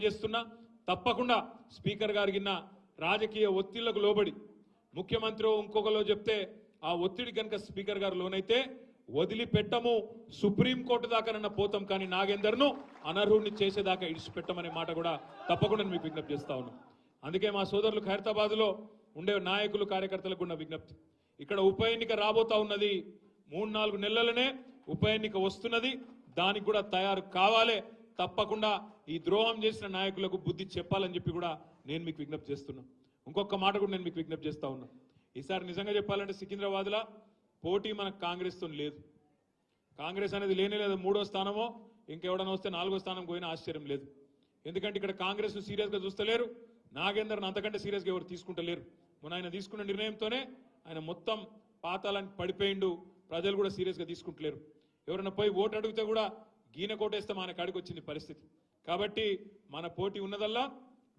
Demand చేస్తున్నా తప్పకుండా speaker గారికి రాజకీయ ఒత్తిళ్ళకు లోబడి. ముఖ్యమంత్రి ఇంకొకలో చెప్తే ఆ ఒత్తిడి కనుక స్పీకర్ గారు లోనైతే వదిలిపెట్టము సుప్రీంకోర్టు దాకానన్న పోతాం కానీ నాగేందర్ను అనర్హుడిని చేసేదాకా ఇడిచిపెట్టమనే మాట కూడా తప్పకుండా మీకు విజ్ఞప్తి చేస్తా అందుకే మా సోదరులు ఖైరతాబాద్లో ఉండే నాయకులు కార్యకర్తలకు ఉన్న విజ్ఞప్తి. ఇక్కడ ఉప ఎన్నిక రాబోతా ఉన్నది మూడు నాలుగు నెలలనే ఉప ఎన్నిక వస్తున్నది దానికి కూడా తయారు కావాలి తప్పకుండా ఈ ద్రోహం చేసిన నాయకులకు బుద్ధి చెప్పాలని చెప్పి కూడా నేను మీకు విజ్ఞప్తి చేస్తున్నా. ఇంకొక మాట కూడా నేను మీకు విజ్ఞప్తి చేస్తా ఉన్నా. ఈసారి నిజంగా చెప్పాలంటే సికింద్రాబాద్లో పోటీ మనకు కాంగ్రెస్తో లేదు. కాంగ్రెస్ అనేది లేనే లేదు. మూడో స్థానమో ఇంకెవడన్నా వస్తే నాలుగో స్థానం పోయినా ఆశ్చర్యం లేదు. ఎందుకంటే ఇక్కడ కాంగ్రెస్ సీరియస్గా చూస్తలేరు. నాగేందర్ని అంతకంటే సీరియస్గా ఎవరు తీసుకుంటలేరు. మొన్న ఆయన తీసుకున్న నిర్ణయంతోనే ఆయన మొత్తం పాతాలని పడిపోయిండు. ప్రజలు కూడా సీరియస్గా తీసుకుంటలేరు. ఎవరైనా పోయి ఓటు అడిగితే కూడా గీన కోటేస్తే మన కాడికి వచ్చింది పరిస్థితి. కాబట్టి మన పోటీ ఉన్నదల్లా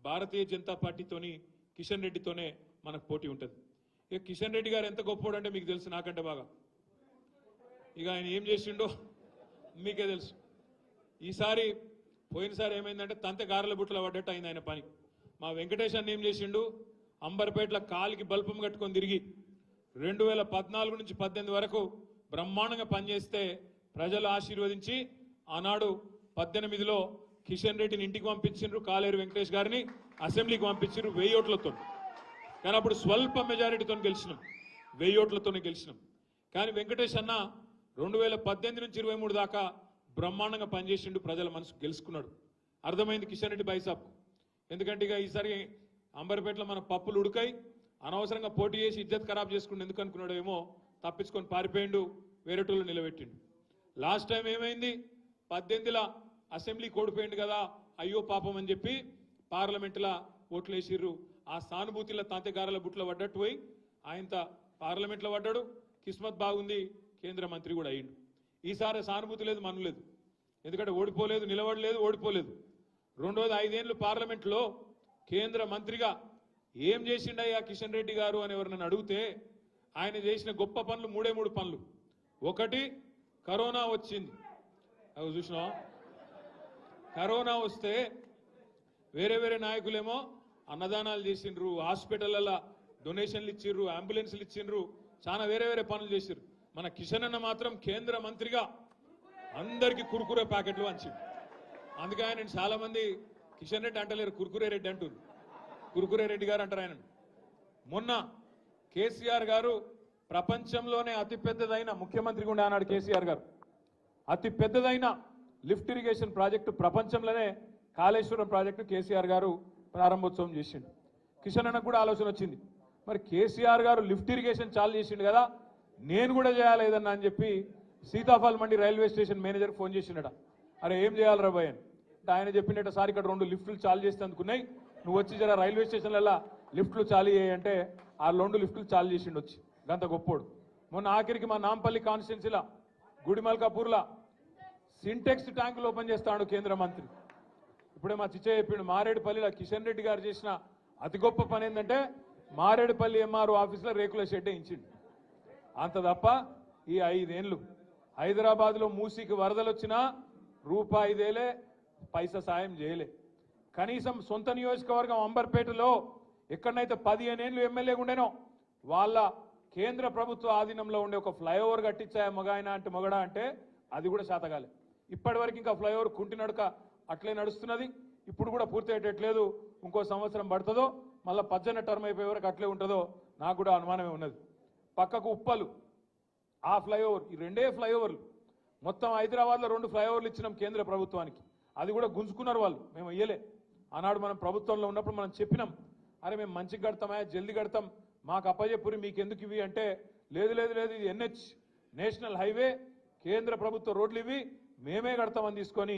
భారతీయ జనతా పార్టీతోని కిషన్ రెడ్డితోనే మనకు పోటీ ఉంటుంది. ఇక కిషన్ రెడ్డి గారు ఎంత గొప్పోడంటే మీకు తెలుసు నాకంటే బాగా. ఇక ఆయన ఏం చేసిండో మీకే తెలుసు. ఈసారి పోయినసారి ఏమైందంటే తంతె గారెల బుట్టలు పడ్డట్టు అయింది ఆయన పని. మా వెంకటేష్ అన్న ఏం చేసిండు? అంబర్పేటలో కాలికి బల్పం కట్టుకొని తిరిగి రెండు వేల పద్నాలుగు నుంచి పద్దెనిమిది వరకు బ్రహ్మాండంగా పనిచేస్తే ప్రజలు ఆశీర్వదించి ఆనాడు పద్దెనిమిదిలో కిషన్ రెడ్డిని ఇంటికి పంపించిండ్రు కాలేరు వెంకటేష్ గారిని అసెంబ్లీకి పంపించిండ్రు వెయ్యి ఓట్లతో కానీ అప్పుడు స్వల్ప మెజారిటీతో గెలిచినాం. వెయ్యి ఓట్లతోనే గెలిచినాం. కానీ వెంకటేష్ అన్న రెండు వేల పద్దెనిమిది నుంచి ఇరవై మూడు దాకా బ్రహ్మాండంగా పనిచేసిండు ప్రజల మనసు గెలుచుకున్నాడు. అర్థమైంది కిషన్ రెడ్డి బైసాబ్ ఎందుకంటే ఇక ఈసారి అంబర్పేటలో మన పప్పులు ఉడకాయి అనవసరంగా పోటీ చేసి ఇజ్జత్ ఖరాబ్ చేసుకుని ఎందుకు అనుకున్నాడేమో తప్పించుకొని పారిపోయిండు వేరేటోళ్ళు నిలబెట్టిండు. లాస్ట్ టైం ఏమైంది? పద్దెనిమిదిల అసెంబ్లీ కోడిపోయింది కదా అయ్యో పాపం అని చెప్పి పార్లమెంట్లో ఓట్లు వేసిర్రు ఆ సానుభూతిలో తాతగారుల బుట్లో పడ్డట్టు పోయి ఆయన పార్లమెంట్లో పడ్డాడు. కిస్మత్ బాగుంది కేంద్ర మంత్రి కూడా అయ్యిండు. ఈసారి సానుభూతి లేదు మనలేదు ఎందుకంటే ఓడిపోలేదు నిలబడలేదు ఓడిపోలేదు. రెండోది ఐదేళ్ళు పార్లమెంట్లో కేంద్ర మంత్రిగా ఏం చేసిండయ్యా కిషన్ రెడ్డి గారు అని ఎవరినైనా అడిగితే ఆయన చేసిన గొప్ప పనులు మూడే మూడు పనులు. ఒకటి కరోనా వచ్చింది. అవి చూసినా కరోనా వస్తే వేరే వేరే నాయకులేమో అన్నదానాలు చేసిండ్రు హాస్పిటల్ల డొనేషన్లు ఇచ్చిండ్రు అంబులెన్స్లు ఇచ్చిండ్రు చాలా వేరే వేరే పనులు చేసిండ్రు. మన కిషన్ అన్న మాత్రం కేంద్ర మంత్రిగా అందరికి కురుకురే ప్యాకెట్లు వంచిండు అందుకే ఆయన చాలా మంది కిషన్ రెడ్డి అంటలేరు కురుకురే రెడ్డి అంటుంది కురుకురే రెడ్డి గారు అంటారు ఆయన మొన్న కేసీఆర్ గారు ప్రపంచంలోనే అతిపెద్దదైన ముఖ్యమంత్రి కూడా అన్నాడు కేసీఆర్ గారు. అతి పెద్దదైన లిఫ్ట్ ఇరిగేషన్ ప్రాజెక్టు ప్రపంచంలోనే కాళేశ్వరం ప్రాజెక్టు కేసీఆర్ గారు ప్రారంభోత్సవం చేసిండు. కిషన్ అన్నకు కూడా ఆలోచన వచ్చింది. మరి కేసీఆర్ గారు లిఫ్ట్ ఇరిగేషన్ చాలు చేసిండు కదా నేను కూడా చేయాలి ఏదన్నా అని చెప్పి Sitaphal Mandi railway station manager phone చేసిండట. అరే ఏం చేయాలి రాబాయ్ అని. అంటే ఆయన చెప్పినట్ట సార్ ఇక్కడ రెండు లిఫ్ట్లు చాలు చేస్తే అందుకున్నాయి. నువ్వు వచ్చి జర రైల్వే స్టేషన్లలో లిఫ్ట్లు చాలు అంటే ఆ రెండు లిఫ్ట్లు చాలు చేసిండు వచ్చి గంత గొప్పోడు. మొన్న ఆఖరికి మా నాంపల్లి కాన్స్టిట్యున్సీలా గుడిమల్కాపూర్లా సింటెక్స్ ట్యాంకులు ఓపెన్ చేస్తాడు కేంద్ర మంత్రి. ఇప్పుడే మా చిచ్చయ్య చెప్పిండు మారేడుపల్లిలో కిషన్ రెడ్డి గారు చేసిన అతి గొప్ప పని ఏంటంటే మారేడుపల్లి ఎంఆర్ఓ ఆఫీస్లో రేకుల షెడ్ ఇచ్చిండు అంత తప్ప ఈ ఐదేండ్లు. హైదరాబాద్లో మూసీకి వరదలు వచ్చినా రూపాయిదేలే పైసా సాయం చేయలే. కనీసం సొంత నియోజకవర్గం అంబర్పేటలో ఎక్కడనైతే పదిహేను ఏళ్ళు ఎమ్మెల్యే ఉండేనో వాళ్ళ కేంద్ర ప్రభుత్వ ఆధీనంలో ఉండే ఒక ఫ్లైఓవర్ కట్టించాయ మగాయన అంటే మొగడా అంటే అది కూడా శాతగాలే. ఇప్పటి వరకు ఇంకా ఫ్లైఓవర్ కుంటి నడక అట్లే నడుస్తున్నది. ఇప్పుడు కూడా పూర్తి అయ్యేటట్లేదు ఇంకో సంవత్సరం పడుతుందో మళ్ళీ పద్దెన టర్మ్ అయిపోయే వరకు అట్లే ఉంటుందో నాకు కూడా అనుమానమే ఉన్నది. పక్కకు ఉప్పలు ఆ ఫ్లైఓవర్ ఈ రెండే ఫ్లైఓవర్లు. మొత్తం హైదరాబాద్లో రెండు ఫ్లైఓవర్లు ఇచ్చినాం కేంద్ర ప్రభుత్వానికి. అది కూడా గుంజుకున్నారు వాళ్ళు. మేము ఇయ్యలే. ఆనాడు మనం ప్రభుత్వంలో ఉన్నప్పుడు మనం చెప్పినాం అరే మేము మంచిగా కడతామా? జల్దీ కడతాం. మాకు అప్పచెప్పురి మీకు ఎందుకు ఇవి? అంటే లేదు లేదు లేదు ఇది ఎన్హెచ్ నేషనల్ హైవే కేంద్ర ప్రభుత్వ రోడ్లు ఇవి. మేమే కడతామని తీసుకొని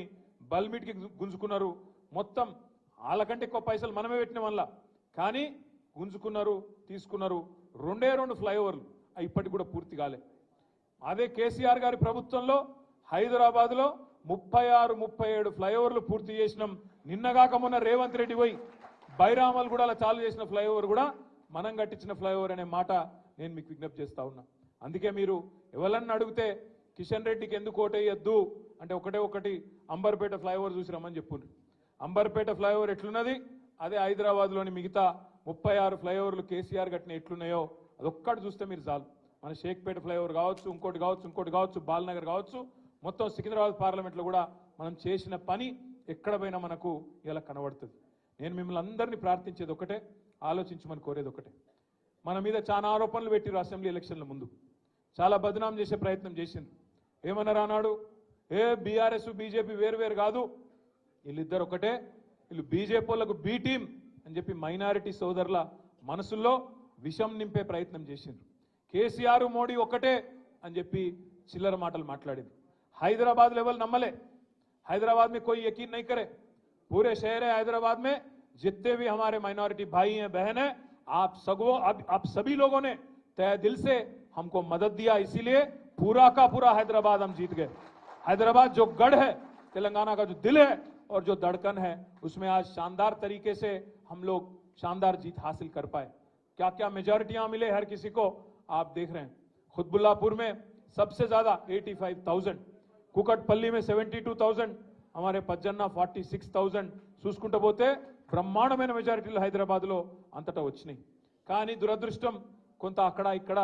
బల్మిట్కి గుంజుకున్నారు. మొత్తం వాళ్ళకంటే ఎక్కువ పైసలు మనమే పెట్టిన వల్ల కానీ గుంజుకున్నారు తీసుకున్నారు. రెండే రెండు ఫ్లైఓవర్లు. ఇప్పటికి కూడా పూర్తి కాలే. అదే కేసీఆర్ గారి ప్రభుత్వంలో హైదరాబాద్లో ముప్పై ఆరు ముప్పై ఏడు ఫ్లైఓవర్లు పూర్తి చేసినాం. నిన్నగాక మొన్న రేవంత్ రెడ్డి పోయి బైరామల్ కూడా అలా చాలు చేసిన ఫ్లైఓవర్ కూడా మనం కట్టించిన ఫ్లైఓవర్ అనే మాట నేను మీకు విజ్ఞప్తి చేస్తా ఉన్నా. అందుకే మీరు ఎవరన్నా అడిగితే కిషన్ రెడ్డికి ఎందుకు ఓటేయద్దు అంటే ఒకటే ఒకటి అంబర్పేట ఫ్లైఓవర్ చూసి రమ్మని చెప్పుండ్రు. అంబర్పేట ఫ్లైఓవర్ ఎట్లున్నది? అదే హైదరాబాద్లోని మిగతా ముప్పై ఆరు ఫ్లైఓవర్లు కేసీఆర్ కట్టిన ఎట్లున్నాయో అదొక్కటి చూస్తే మీరు చాలు. మన షేక్పేట ఫ్లైఓవర్ కావచ్చు ఇంకోటి కావచ్చు ఇంకోటి కావచ్చు బాల్నగర్ కావచ్చు మొత్తం సికింద్రాబాద్ పార్లమెంట్లో కూడా మనం చేసిన పని ఎక్కడ పోయినా మనకు ఇలా కనబడుతుంది. నేను మిమ్మల్ని అందరినీ ప్రార్థించేది ఒకటే ఆలోచించమని కోరేది ఒకటే. మన మీద చాలా ఆరోపణలు పెట్టిరు అసెంబ్లీ ఎలక్షన్ల ముందు. చాలా బదనాం చేసే ప్రయత్నం చేసింది ఏమన్నారు అన్నాడు ఏ బీఆర్ఎస్ బీజేపీ వేరు వేరు కాదు వీళ్ళిద్దరు ఒకటే వీళ్ళు బీజేపీ వాళ్ళకు బీ టీం అని చెప్పి మైనారిటీ సోదరుల మనసుల్లో విషం నింపే ప్రయత్నం చేసిండ్రు కేసీఆర్ మోడీ ఒకటే అని చెప్పి చిల్లర మాటలు మాట్లాడింది హైదరాబాద్ లెవెల్ నమ్మలే हैदराबाद में कोई यकीन नहीं करे पूरे शहर है हैदराबाद में जितने भी हमारे माइनॉरिटी भाई हैं बहन हैं आप सगो आप, आप सभी लोगों ने तय दिल से हमको मदद दिया इसीलिए पूरा का पूरा हैदराबाद हम जीत गए हैदराबाद जो गढ़ है तेलंगाना का जो दिल है और जो धड़कन है उसमें आज शानदार तरीके से हम लोग शानदार जीत हासिल कर पाए क्या क्या मेजोरिटियां मिले हर किसी को आप देख रहे हैं खुदबुल्लापुर में सबसे ज्यादा 85,000 కుకట్పల్లి में 72,000 हमारे పజ్జన్న 46,000 చూసుకుంటూ పోతే బ్రహ్మాండమైన మెజారిటీలు హైదరాబాద్లో అంతటా వచ్చినాయి కానీ దురదృష్టం కొంత అక్కడ ఇక్కడ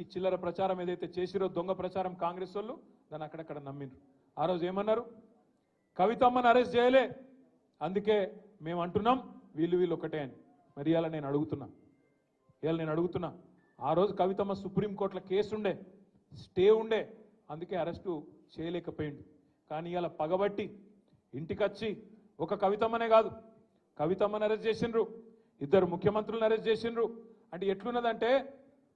ఈ చిల్లర ప్రచారం ఏదైతే చేసిరో దొంగ ప్రచారం కాంగ్రెస్ వాళ్ళు దాన్ని అక్కడక్కడ నమ్మిండ్రు. ఆ రోజు ఏమన్నారు? కవితమ్మని అరెస్ట్ చేయలే. అందుకే మేము అంటున్నాం వీళ్ళు వీళ్ళు ఒకటే అని. మరి ఇవాళ నేను అడుగుతున్నా ఇవాళ నేను అడుగుతున్నా ఆ రోజు కవితమ్మ సుప్రీంకోర్టులో కేసు ఉండే స్టే ఉండే అందుకే అరెస్టు చేయలేకపోయిండు. కానీ ఇవాళ పగబట్టి ఇంటికొచ్చి ఒక కవితమ్మనే కాదు కవితమ్మని అరెస్ట్ చేసిండ్రు ఇద్దరు ముఖ్యమంత్రులను అరెస్ట్ చేసిండ్రు. అంటే ఎట్లున్నదంటే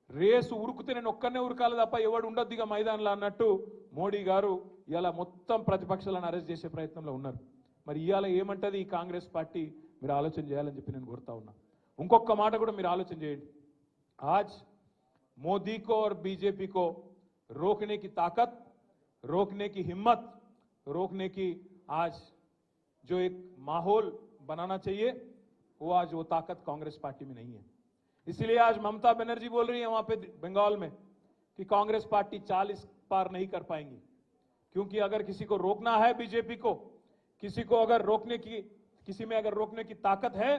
రేసు ఉరుకుతే నేను ఒక్కనే ఉరకాలి తప్ప ఎవడు ఉండొద్దు ఇక మైదానంలో అన్నట్టు మోడీ గారు ఇలా మొత్తం ప్రతిపక్షాలను అరెస్ట్ చేసే ప్రయత్నంలో ఉన్నారు మరి ఇవాళ ఏమంటది ఈ కాంగ్రెస్ పార్టీ మీరు ఆలోచన చేయాలని చెప్పి నేను కోరుతా ఉన్నా ఇంకొక మాట కూడా మీరు ఆలోచన చేయండి आज मोदी को और बीजेपी को रोकने की ताकत रोकने की हिम्मत रोकने की आज जो एक माहौल बनाना चाहिए वो आज वो ताकत कांग्रेस पार्टी में नहीं है इसलिए आज ममता बनर्जी बोल रही है वहां पे बंगाल में कि कांग्रेस पार्टी 40 पार नहीं कर पाएंगी क्योंकि अगर किसी को रोकना है बीजेपी को किसी को अगर रोकने की किसी में अगर रोकने की ताकत है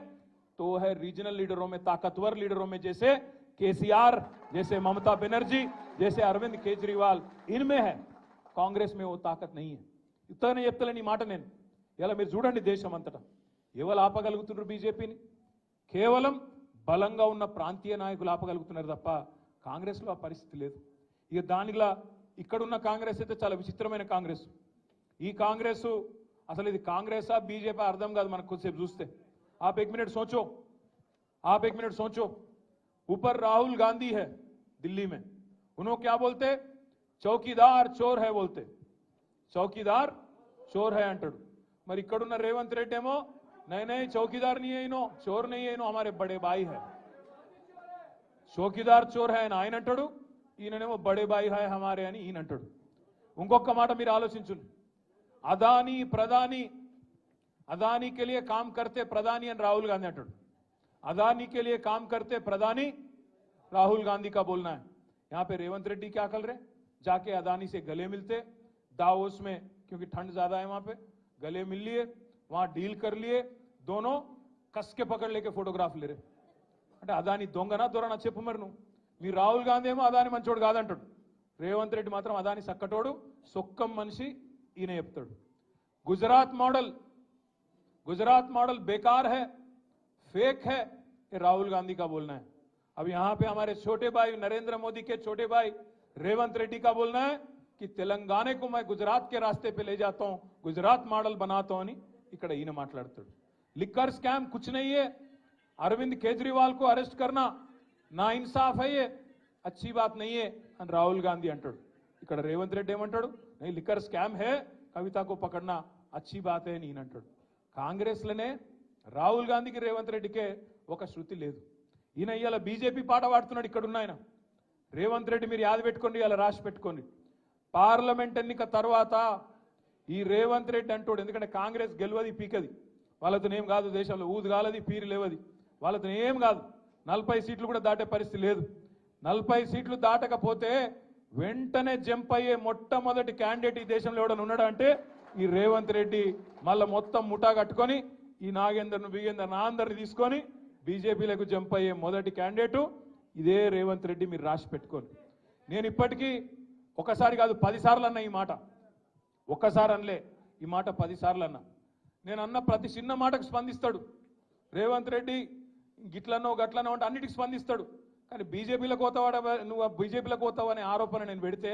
तो वो है रीजनल लीडरों में ताकतवर लीडरों में जैसे केसीआर जैसे ममता बनर्जी जैसे अरविंद केजरीवाल इनमें है కాంగ్రెస్ में वो ताकत नहीं है ఇతనే చెప్తలేని ఈ మాట నేను ఇలా మీరు చూడండి దేశం అంతటా ఎవరు ఆపగలుగుతున్నారు బీజేపీని కేవలం బలంగా ఉన్న ప్రాంతీయ నాయకులు ఆపగలుగుతున్నారు తప్ప కాంగ్రెస్లో ఆ పరిస్థితి లేదు ఇక దానిలా ఇక్కడున్న కాంగ్రెస్ అయితే చాలా విచిత్రమైన కాంగ్రెస్ ఈ కాంగ్రెస్ అసలు ఇది కాంగ్రెసా బీజేపీ అర్థం కాదు మనకు కొద్దిసేపు చూస్తే आप एक मिनट सोचो आप एक मिनट सोचो ऊपर राहुल गांधी है दिल्ली में उन्होंने क्या बोलते चौकीदार चोर है बोलते चौकीदार चोर है अंटड़ మరి ఇక్కడున్న రేవంత్ రెడ్డి ఏమో नहीं नहीं, चौकीदार नहीं है इनो, चोर नहीं है इनो, हमारे बड़े भाई है। चौकीदार चोर है, ना ఆయన అంటాడు ఈయననేమో బడే బాయి హాయ్ హమారే అని ఈయన అంటాడు ఇంకొక మాట के लिए काम करते प्रधानी राहुल गांधी గాంధీ अदानी के लिए काम करते प्रधानी राहुल गांधी का बोलना है। यहाँ पे रेवंत रेड्डी क्या कर रहे जाके अदानी से गले मिलते, दावोस में, क्योंकि ठंड ज़्यादा है वहाँ पे, गले मिल लिए, वहाँ डील कर लिए दोनों कस के पकड़ लेके फोटोग्राफ ले रहे అంటే అదాని దొంగనా దొరనా చెప్పు మరి నువ్వు మీ రాహుల్ గాంధీ ఏమో అదాని మంచోడు కాదంటాడు రేవంత్ రెడ్డి మాత్రం అదాని సక్కటోడు సొక్కం మనిషి ఈయన చెప్తాడు గుజరాత్ మోడల్ गुजरात मॉडल बेकार है फेक है ये राहुल गांधी का बोलना है अब यहां पे हमारे छोटे भाई नरेंद्र मोदी के छोटे भाई रेवंत रेड्डी का बोलना है कि तेलंगाना को मैं गुजरात के रास्ते पे ले जाता हूं गुजरात मॉडल बनाता हूं అని ఇక్కడ ఈయన మాట్లాడుతాడు లిక్కర్ స్కామ్ कुछ అరవింద్ కేజ్రీవాల్కు అరెస్ట్ కర్నా నా ఇన్సాఫ్ అయ్యే అచ్చీ బాత్ నయ్యే అని రాహుల్ గాంధీ అంటాడు. ఇక్కడ రేవంత్ రెడ్డి ఏమంటాడు? నేను లిక్కర్ స్కామ్ హే కవితకు పకడ్నా అచ్చి బాతే నేను అంటాడు. కాంగ్రెస్లోనే రాహుల్ గాంధీకి రేవంత్ రెడ్డికే ఒక శృతి లేదు. ఈయన ఇవాళ బీజేపీ పాట పాడుతున్నాడు ఇక్కడ ఉన్నాయన రేవంత్ రెడ్డి మీరు యాద పెట్టుకోండి ఇలా రాసి పెట్టుకోండి. పార్లమెంట్ ఎన్నిక తర్వాత ఈ రేవంత్ రెడ్డి అంటాడు ఎందుకంటే కాంగ్రెస్ గెలవది పీకది. వాళ్ళతో ఏం కాదు దేశంలో ఊదు కాలది పీరు లేవది. వాళ్ళతో ఏం కాదు. నలభై సీట్లు కూడా దాటే పరిస్థితి లేదు. నలభై సీట్లు దాటకపోతే వెంటనే జంప్ అయ్యే మొట్టమొదటి క్యాండిడేట్ ఈ దేశంలో ఎవడన్నా ఉన్నాడంటే ఈ రేవంత్ రెడ్డి. మళ్ళా మొత్తం ముఠా కట్టుకొని ఈ నాగేందర్ను బిగేందర్ నా అందరిని తీసుకొని బీజేపీలకు జంప్ అయ్యే మొదటి క్యాండిడేటు ఇదే రేవంత్ రెడ్డి. మీరు రాసి పెట్టుకోండి. నేను ఇప్పటికీ ఒకసారి కాదు పదిసార్లు అన్న ఈ మాట. ఒక్కసారి అనలే ఈ మాట పదిసార్లు అన్నా. నేను అన్న ప్రతి చిన్న మాటకు స్పందిస్తాడు. రేవంత్ రెడ్డి గిట్లనో గట్లనో అంటే అన్నిటికి స్పందిస్తాడు. కానీ బీజేపీలకు పోతావాడ నువ్వు బీజేపీలకు పోతావు అనే ఆరోపణ నేను పెడితే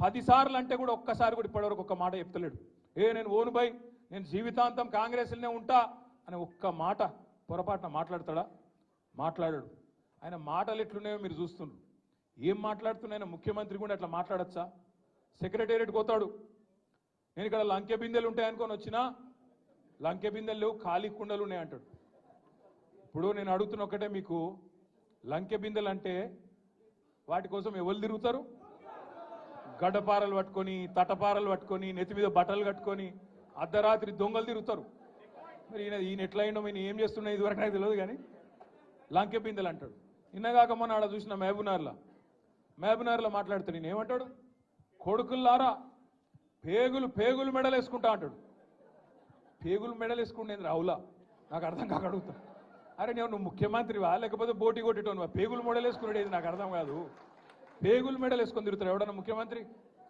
పదిసార్లు అంటే కూడా ఒక్కసారి కూడా ఇప్పటివరకు ఒక్క మాట చెప్తలేడు. ఏ నేను ఓను బై నేను జీవితాంతం కాంగ్రెస్లోనే ఉంటా అని ఒక్క మాట పొరపాటున మాట్లాడతాడా? మాట్లాడాడు. ఆయన మాటలు ఎట్లున్నాయో మీరు చూస్తున్నారు ఏం మాట్లాడుతున్నాయన ముఖ్యమంత్రి కూడా అట్లా మాట్లాడచ్చా? సెక్రటేరియట్ పోతాడు నేను ఇక్కడ లంకె బిందెలు ఉంటాయనుకొని వచ్చినా లంకె బిందెలు లేవు ఖాళీ కుండలు ఉన్నాయి అంటాడు. ఇప్పుడు నేను అడుగుతున్న ఒకటే మీకు లంకె బిందెలు అంటే వాటి కోసం ఎవరు తిరుగుతారు? గడ్డపారలు పట్టుకొని తటపారలు పట్టుకొని నెత్తి మీద బట్టలు కట్టుకొని అర్ధరాత్రి దొంగలు తిరుగుతారు. మరి ఈయన ఈయన ఎట్లా అయిండో ఈయన ఏం చేస్తున్నా ఇదివరకు నాకు తెలియదు కానీ లంకె బిందెలు అంటాడు. నిన్నగాక మొన్న ఆడ చూసిన మహబూనార్లో మహబూనార్లో మాట్లాడుతాడు నేను ఏమంటాడు? కొడుకుల్లారా పేగులు పేగులు మెడలు వేసుకుంటా అంటాడు. పేగులు మెడలు వేసుకుండేది రావులా? నాకు అర్థం కాక అడుగుతా. అరే నేను నువ్వు ముఖ్యమంత్రివా? లేకపోతే బోటి కొట్టేటోనువా? పేగులు మెడలు వేసుకునేది నాకు అర్థం కాదు. పేగులు మెడలు వేసుకొని తిరుగుతారు ఎవడన్నా ముఖ్యమంత్రి?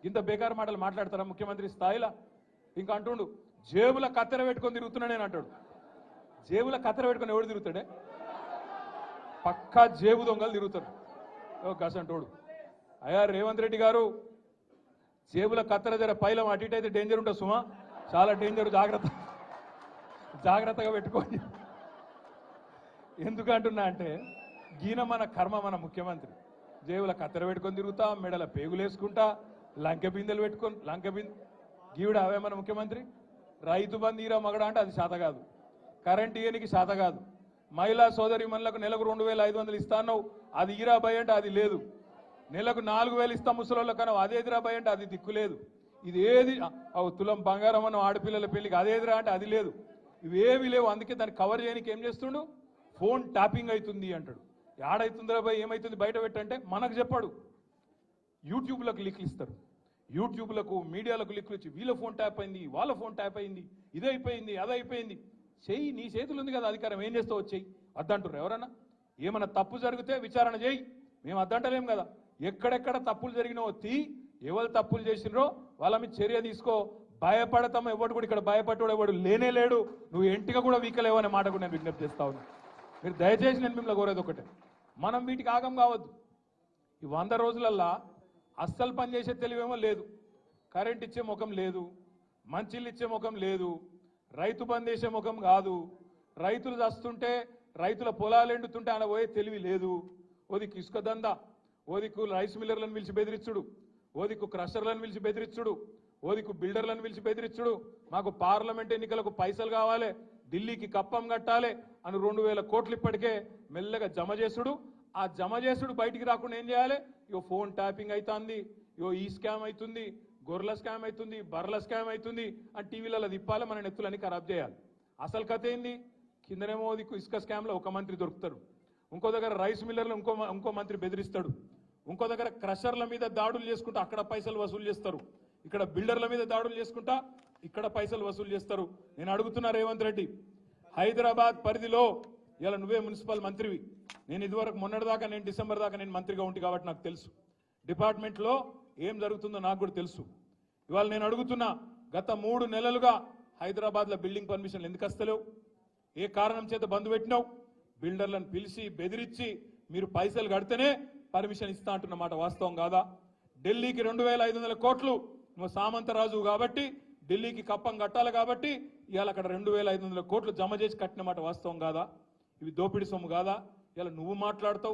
ఇంత బేకార్ మాటలు మాట్లాడతారా ముఖ్యమంత్రి స్థాయిలో? ఇంకా అంటుండు జేబుల కత్తెర పెట్టుకొని తిరుగుతున్నా నేను అంటాడు. జేబుల కత్తెర పెట్టుకొని ఎవడు తిరుగుతాడే? పక్కా జేబు దొంగలు తిరుగుతారు. ఓ గసంటోడు అయ్యా రేవంత్ రెడ్డి గారు జేబుల కత్తెర జర పైలం అటు ఇటు అయితే డేంజర్ ఉంటుంది సుమా. చాలా డేంజర్ జాగ్రత్త. జాగ్రత్తగా పెట్టుకోండి. ఎందుకంటున్నా అంటే గీన మన కర్మ మన ముఖ్యమంత్రి. జేబుల కత్తెర పెట్టుకొని తిరుగుతా మెడల పేగులు వేసుకుంటా లంకె బిందెలు పెట్టుకొని లంక బిందె గీవుడు అవే మన ముఖ్యమంత్రి? రైతు బంధు ఈరో మగడ అంటే అది శాత కాదు. కరెంట్ ఇయనికి శాత కాదు. మహిళా సోదరి మనలకు నెలకు రెండు వేల ఐదు వందలు ఇస్తాన్నావు అది ఈరా భయ అంటే అది లేదు. నెలకు నాలుగు వేలు ఇస్తాం ముసలోళ్ళ కన్నా అదేదిరా భయ అంటే అది దిక్కు లేదు. ఇది ఏది? తులం బంగారం అన్న ఆడపిల్లల పెళ్ళికి అదేదిరా అంటే అది లేదు. ఇవేవి లేవు. అందుకే దాన్ని కవర్ చేయడానికి ఏం చేస్తుండు? ఫోన్ ట్యాపింగ్ అవుతుంది అంటాడు. ఏడైతుందిరా భయ్ ఏమైతుంది? బయట పెట్టంటే మనకు చెప్పాడు. యూట్యూబ్లకు లిక్లు ఇస్తారు. యూట్యూబ్లకు మీడియాలకు లిక్లు ఇచ్చి వీళ్ళ ఫోన్ ట్యాప్ అయింది వాళ్ళ ఫోన్ ట్యాప్ అయింది ఇది అయిపోయింది అది అయిపోయింది. చెయ్యి నీ చేతులు ఉంది కదా అధికారం ఏం చేస్తావు వచ్చేయి అద్దంటారు ఎవరన్నా? ఏమన్నా తప్పు జరిగితే విచారణ చేయి. మేము అద్దంటలేం కదా. ఎక్కడెక్కడ తప్పులు జరిగినావో తీ. ఎవరు తప్పులు చేసినరో వాళ్ళ మీద చర్య తీసుకో. భయపడతాం ఎవడు కూడా ఇక్కడ భయపడ్డాడు ఎవడు లేనే లేడు. నువ్వు ఎంటిగా కూడా వీకలేవు అనే మాట కూడా నేను విజ్ఞప్తి చేస్తా ఉన్నా. మీరు దయచేసి నేను మిమ్మల్ని కోరేది ఒకటే. మనం వీటికి ఆగం కావద్దు. ఈ వంద రోజులల్లా అస్సలు పనిచేసే తెలివేమో లేదు. కరెంట్ ఇచ్చే ముఖం లేదు. మంచిళ్ళు ఇచ్చే ముఖం లేదు. రైతు బంద్ చేసే ముఖం కాదు. రైతులు చస్తుంటే రైతుల పొలాలు ఎండుతుంటే ఆయన పోయే తెలివి లేదు. ఓదిక్కు ఇసుక దందా. ఓదికు రైస్ మిల్లర్లను పిలిచి బెదిరించుడు ఓదికు క్రషర్లను పిలిచి బెదిరించుడు ఓదికు బిల్డర్లను పిలిచి బెదిరించుడు మాకు పార్లమెంట్ ఎన్నికలకు పైసలు కావాలి ఢిల్లీకి కప్పం కట్టాలి అని రెండు వేల కోట్లు ఇప్పటికే మెల్లగా జమ చేసుడు. ఆ జమ చేసుడు బయటికి రాకుండా ఏం చేయాలి? ఇగో ఫోన్ ట్యాపింగ్ అవుతుంది ఇగో ఈ స్కామ్ అవుతుంది గొర్రెల స్కామ్ అవుతుంది బర్రెల స్కామ్ అవుతుంది అని టీవీలలో తిప్పాలి మన నెత్తులని ఖరాబ్ చేయాలి. అసలు కథ ఏంది? కిందనేమో దిక్కు ఇసుక స్కామ్లో ఒక మంత్రి దొరుకుతాడు. ఇంకో దగ్గర రైస్ మిల్లర్లు ఇంకో మ- ఇంకో మంత్రి బెదిరిస్తాడు. ఇంకో దగ్గర క్రషర్ల మీద దాడులు చేసుకుంటూ అక్కడ పైసలు వసూలు చేస్తారు. ఇక్కడ బిల్డర్ల మీద దాడులు చేసుకుంటా ఇక్కడ పైసలు వసూలు చేస్తారు. నేను అడుగుతున్నా రేవంత్ రెడ్డి హైదరాబాద్ పరిధిలో ఇలా నువ్వే మున్సిపల్ మంత్రివి. నేను ఇదివరకు మొన్నటిదాకా నేను డిసెంబర్ దాకా నేను మంత్రిగా ఉంటి కాబట్టి నాకు తెలుసు. డిపార్ట్మెంట్లో ఏం జరుగుతుందో నాకు కూడా తెలుసు. ఇవాళ నేను అడుగుతున్నా గత మూడు నెలలుగా హైదరాబాద్లో బిల్డింగ్ పర్మిషన్లు ఎందుకు వస్తలేవు ఏ కారణం చేత బంద్ పెట్టినావు? బిల్డర్లను పిలిచి బెదిరించి మీరు పైసలు కడితేనే పర్మిషన్ ఇస్తా అంటున్నమాట వాస్తవం కాదా? ఢిల్లీకి రెండు వేల ఐదు వందల కోట్లు సామంతరాజు కాబట్టి ఢిల్లీకి కప్పం కట్టాలి కాబట్టి ఇవాళ అక్కడ రెండు వేల ఐదు వందల కోట్లు జమ చేసి కట్టిన మాట వాస్తవం కాదా? ఇవి దోపిడీ సొమ్ము కాదా? ఇలా నువ్వు మాట్లాడతావు.